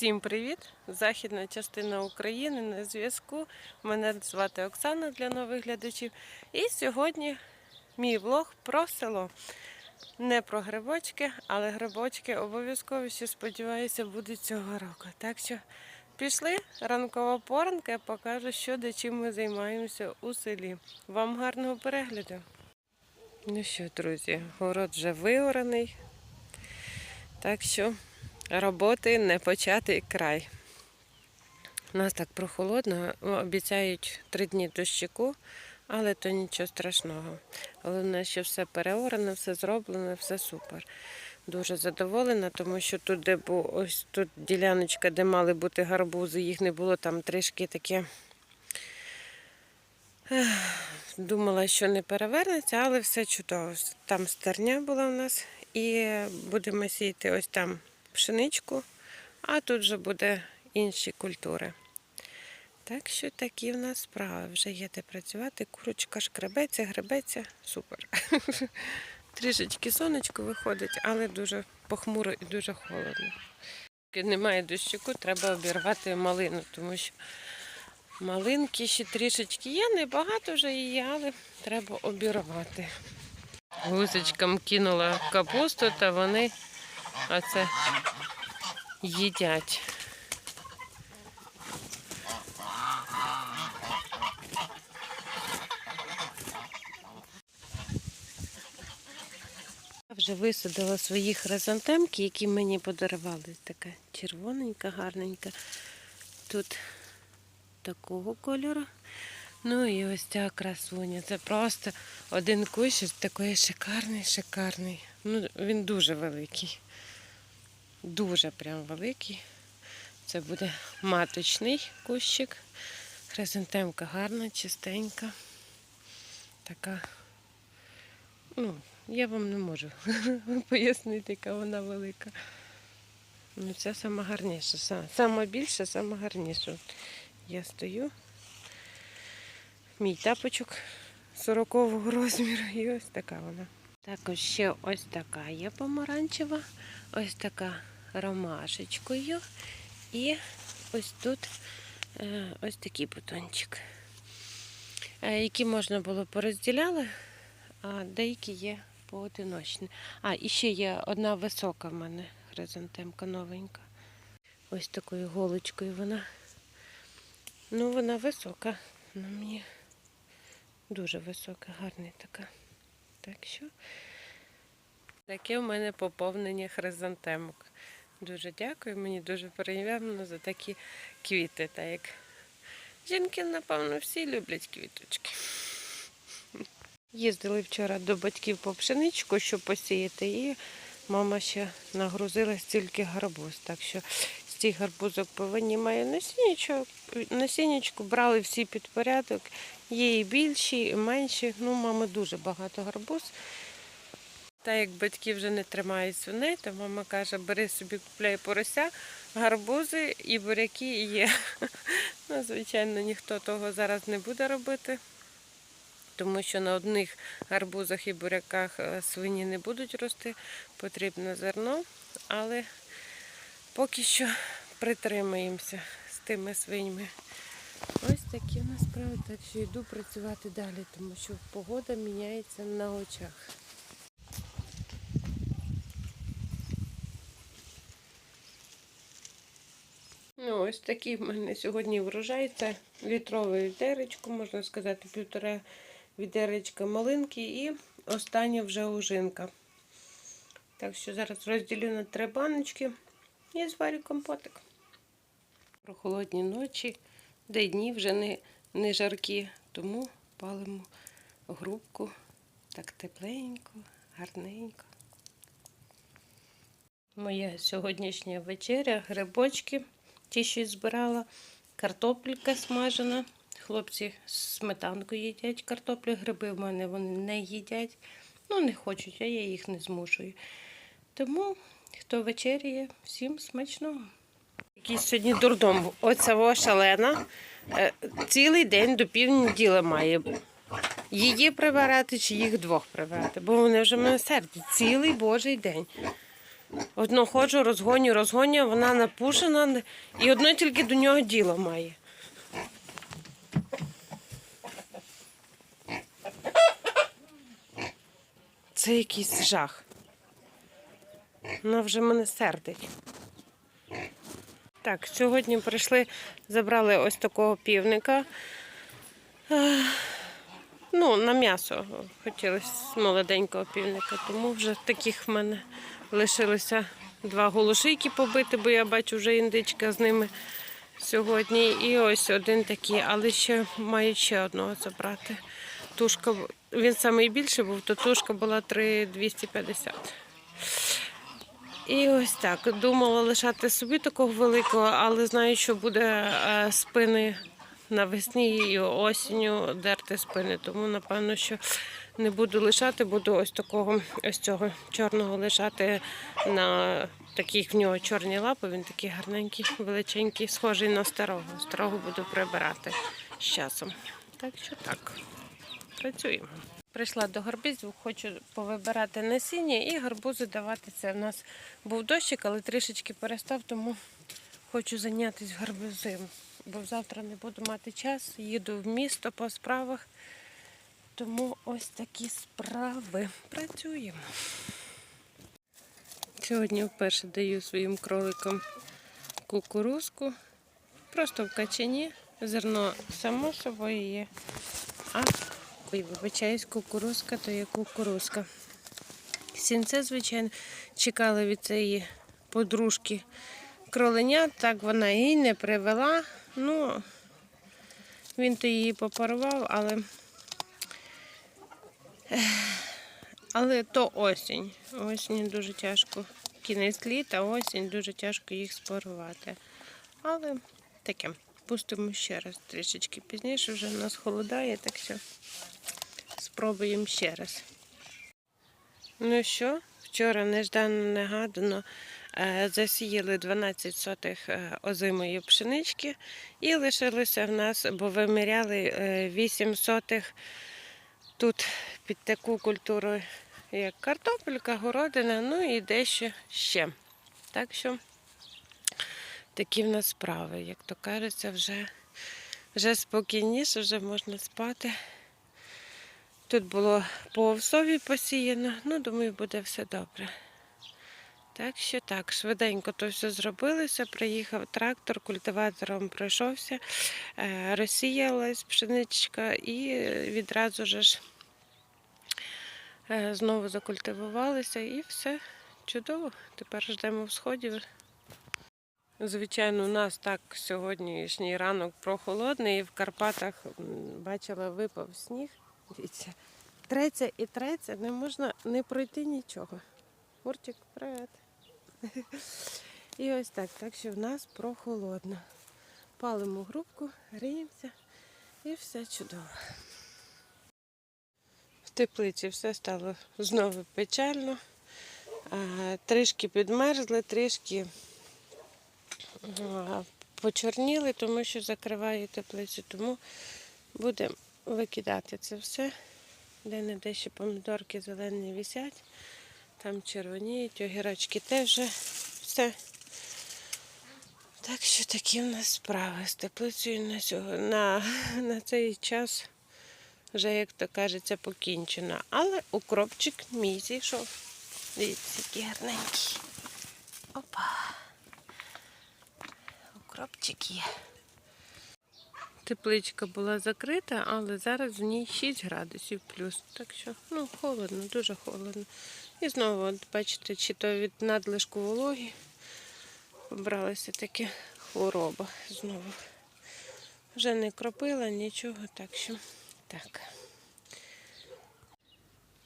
Всім привіт! Західна частина України на зв'язку. Мене звати Оксана для нових глядачів. І сьогодні мій влог про село. Не про грибочки, але грибочки обов'язково ще сподіваюся будуть цього року. Так що пішли ранкова поранка, я покажу, що де чим ми займаємося у селі. Вам гарного перегляду. Ну що, друзі, город вже виораний. Так що роботи не початий край. У нас так прохолодно, обіцяють три дні дощику, але то нічого страшного. Головне, що все переорано, все зроблено, все супер. Дуже задоволена, тому що тут, де був ось тут діляночка, де мали бути гарбузи, їх не було там трішки таке. Думала, що не перевернеться, але все чудово. Там стерня була у нас, і будемо сіяти ось там пшеничку, а тут вже буде інші культури. Так що такі в нас справи. Вже є де працювати. Курочка шкребеться, гребеться. Супер. Трішечки сонечко виходить, але дуже похмуро і дуже холодно. Немає дощику, треба обірвати малину, тому що малинки ще трішечки є, небагато вже її, але треба обірвати. Гусечкам кинула капусту, та вони оце їдять. Я вже висадила свої хризантемки, які мені подарували. Така червоненька, гарненька. Тут такого кольору. Ну і ось ця красуня. Це просто один кущ такий шикарний, шикарний. Ну, він дуже великий. Дуже прям великий. Це буде маточний кущик. Хризантемка гарна, чистенька. Така. Ну, я вам не можу пояснити, яка вона велика. Ну, це сама гарніша. са- Сама більша, сама Я стою. Мій тапочок 40-го розміру і ось така вона. Також ще ось така є помаранчева, ось така ромашечкою. І ось тут е, ось такий бутончик, е, які можна було порозділяли, а деякі є поодиночні. А, і ще є одна висока в мене хризантемка новенька. Ось такою голочкою вона. Ну, вона висока. На мені дуже висока, гарна така. Так що таке в мене поповнення хризантемок. Дуже дякую, мені дуже приємно за такі квіти. Так як жінки, напевно, всі люблять квіточки. Їздили вчора до батьків по пшеничку, щоб посіяти, і мама ще нагрузила стільки гарбуз. Так що з гарбузок повинні має насіннячок. Насіннячку брали всі під порядок. Є і більші, і менші. Ну, мами дуже багато гарбуз. Та як батьки вже не тримають свиней, то мама каже, бери собі, купляй порося, гарбузи і буряки є. Ну, звичайно, ніхто того зараз не буде робити, тому що на одних гарбузах і буряках е, свині не будуть рости, потрібно зерно, але поки що притримаємося з тими свиньми. Ось такі в нас справи, так що йду працювати далі, тому що погода міняється на очах. Ну, ось такий в мене сьогодні врожай. Це літрове відеречко, можна сказати, півтора відеречка малинки і остання вже ожинка. Так що зараз розділю на три баночки і зварю компотик. Про холодні ночі, де дні вже не, не жаркі, тому палимо грубку так тепленько, гарненько. Моя сьогоднішня вечеря, грибочки, ті, що збирала, картопелька смажена. Хлопці з сметанкою їдять картоплю, гриби в мене вони не їдять. Ну, не хочуть, а я їх не змушую. Тому, хто вечеряє, всім смачного. Якийсь сьогодні дурдом. Оця шалена. е, Цілий день до півнеділа має її прибирати чи їх двох прибирати, бо вони вже мене сердять цілий божий день. Одну ходжу, розгоню, розгоню, вона напушена, і одно тільки до нього діло має. Це якийсь жах. Вона вже мене сердить. Так, сьогодні прийшли, забрали ось такого півника. Ну, на м'ясо хотілося молоденького півника, тому вже таких в мене лишилося два голушийки побити, бо я бачу вже індичка з ними сьогодні. І ось один такий, але ще маю ще одного забрати. Тушка, він найбільший був, то тушка була 3,250. І ось так. Думала лишати собі такого великого, але знаю, що буде е, спини навесні і осінню дерти спини. Тому напевно, що не буду лишати, буду ось такого, ось цього чорного лишати на таких в нього чорні лапи. Він такий гарненький, величенький, схожий на старого. Старого буду прибирати з часом. Так що так, працюємо. Прийшла до гарбузів, хочу повибирати насіння і гарбузи давати. Це в нас був дощик, але трішечки перестав, тому хочу зайнятися гарбузем. Бо завтра не буду мати час, їду в місто по справах. Тому ось такі справи. Працюємо. Сьогодні вперше даю своїм кроликам кукурузку. Просто в качані. Зерно само собою є. А Ой, вибачаюсь, кукурузка, то є кукурузка. Сінце, звичайно, чекали від цієї подружки кроленя, так вона її не привела. Ну, він то її попарував, але, але то осінь. Осінь дуже тяжко. Кінець літа, осінь дуже тяжко їх спарувати. Але таке, пустимо ще раз трішечки пізніше, вже в нас холодає, так що спробуємо ще раз. Ну що, вчора неждано негадано е, засіяли 12 сотих е, озимої пшенички і лишилося в нас, бо виміряли е, 8 сотих тут під таку культуру, як картопелька, городина, ну і дещо ще. Так що такі в нас справи, як то кажеться, вже, вже спокійніше, вже можна спати. Тут було по овсові посіяно, ну, думаю, буде все добре. Так що так, швиденько то все зробилося. Приїхав трактор, культиватором пройшовся, е, розсіялась пшеничка і відразу ж е, знову закультивувалися і все чудово. Тепер ждемо всходів. Звичайно, у нас так сьогоднішній ранок прохолодний, і в Карпатах бачила, випав сніг. Дивіться, треться і треться, не можна не пройти нічого. Мурчик, привет. І ось так, так що в нас прохолодно. Палимо грубку, гріємося і все чудово. В теплиці все стало знову печально. Трішки підмерзли, трішки почорніли, тому що закриваю теплицю, тому будемо викидати це все. Де не де ще помідорки зелені висять, там червоніють, огірочки теж все. Так що такі в нас справи з теплицею на, сього- на, на цей час вже, як то кажеться, покінчено. Але укропчик мій зійшов. Дивіться, який гарненький. Опа. Укропчик. Тепличка була закрита, але зараз в ній 6 градусів плюс. Так що ну, холодно, дуже холодно. І знову, от, бачите, чи то від надлишку вологі побралася таке хвороба знову. Вже не кропила нічого, так що так.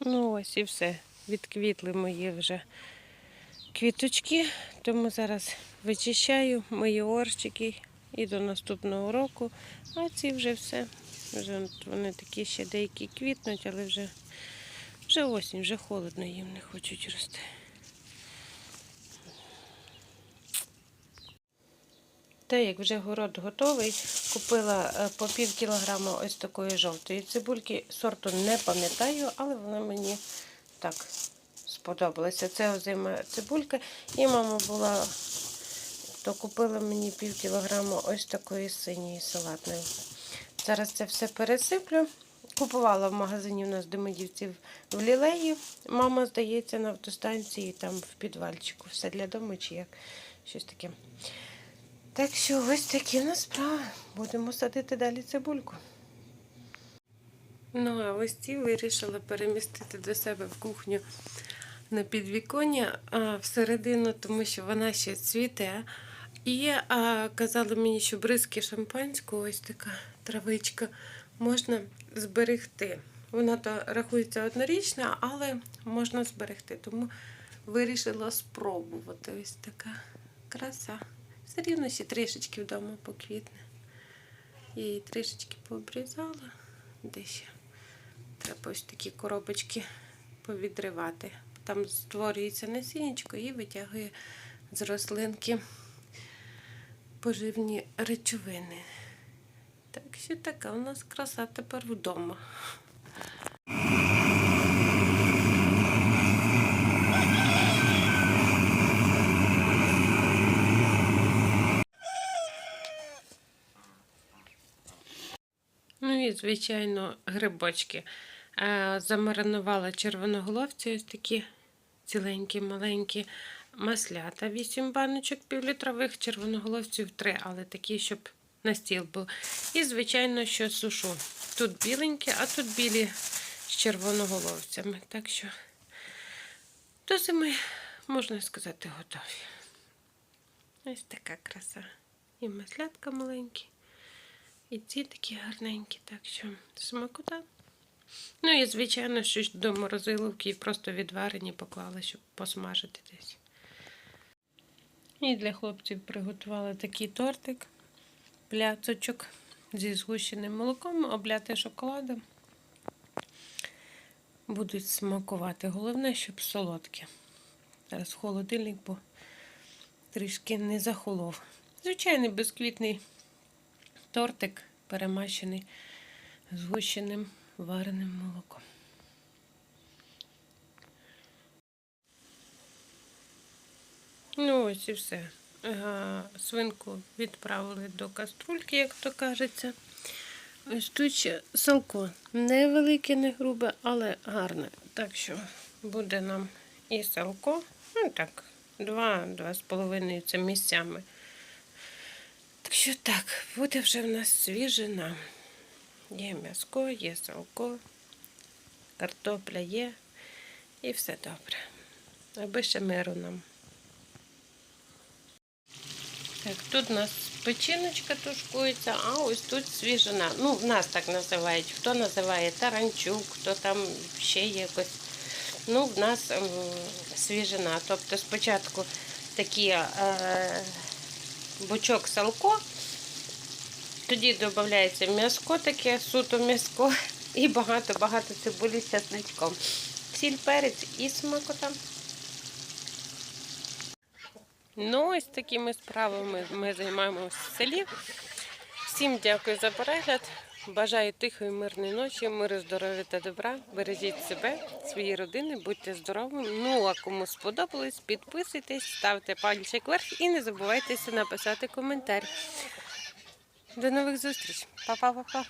Ну ось і все. Відквітли мої вже квіточки, тому зараз вичищаю мої орчики і до наступного року. А ці вже все. Вже вони такі ще деякі квітнуть, але вже, вже осінь, вже холодно їм не хочуть рости. Те, як вже город готовий, купила е, по пів кілограма ось такої жовтої цибульки. Сорту не пам'ятаю, але вона мені так сподобалося. Це озима цибулька. І мама була, то купила мені пів кілограму ось такої синьої салатної. Зараз це все пересиплю. Купувала в магазині у нас Демидівців в лілеї. Мама, здається, на автостанції там в підвальчику. Все для дому чи як щось таке. Так що ось такі в нас справи. Будемо садити далі цибульку. Ну, а ось ці вирішила перемістити до себе в кухню на підвіконня а, всередину, тому що вона ще цвіте. І а, казали мені, що бризки шампанського, ось така травичка, можна зберегти. Вона то рахується однорічна, але можна зберегти. Тому вирішила спробувати. Ось така краса. Все рівно ще трішечки вдома поквітне. Її трішечки пообрізала. Де ще? Треба ось такі коробочки повідривати. Там створюється насіннячко і витягує з рослинки поживні речовини. Так що така у нас краса тепер вдома. Ну і, звичайно, грибочки. Е, Замаринувала червоноголовці, ось такі ціленькі, маленькі маслята, 8 баночок півлітрових, червоноголовців 3, але такі, щоб на стіл був. І, звичайно, що сушу. Тут біленькі, а тут білі з червоноголовцями. Так що до зими, можна сказати, готові. Ось така краса. І маслятка маленькі. І ці такі гарненькі, так що смакота. Ну і, звичайно, що до морозиловки і просто відварені поклали, щоб посмажити десь. І для хлопців приготували такий тортик, пляцочок зі згущеним молоком, обляти шоколадом. Будуть смакувати. Головне, щоб солодке. Зараз холодильник, бо трішки не захолов. Звичайний безквітний тортик перемащений згущеним вареним молоком. Ну, ось і все. Свинку відправили до каструльки, як то кажеться. Ось тут ще салко. Невелике, не грубе, але гарне. Так що буде нам і салко. Ну так, два-два з половиною це місцями. Так що так, буде вже в нас свіжина. Є м'яско, є салко, картопля є і все добре. Аби ще миру нам. Так, тут у нас печіночка тушкується, а ось тут свіжина. Ну, в нас так називають. Хто називає таранчук, хто там ще якось. Ну, в нас ем, свіжина. Тобто спочатку такі е, бочок салко, тоді додається м'яско таке, суто м'яско і багато-багато цибулі з часничком. Сіль, перець і смакота. Ну, ось такими справами ми займаємося в селі. Всім дякую за перегляд. Бажаю тихої, мирної ночі, миру, здоров'я та добра. Бережіть себе, свої родини, будьте здоровими. Ну, а кому сподобалось, підписуйтесь, ставте пальчик вверх і не забувайте написати коментар. До нових зустріч. Па-па-па-па.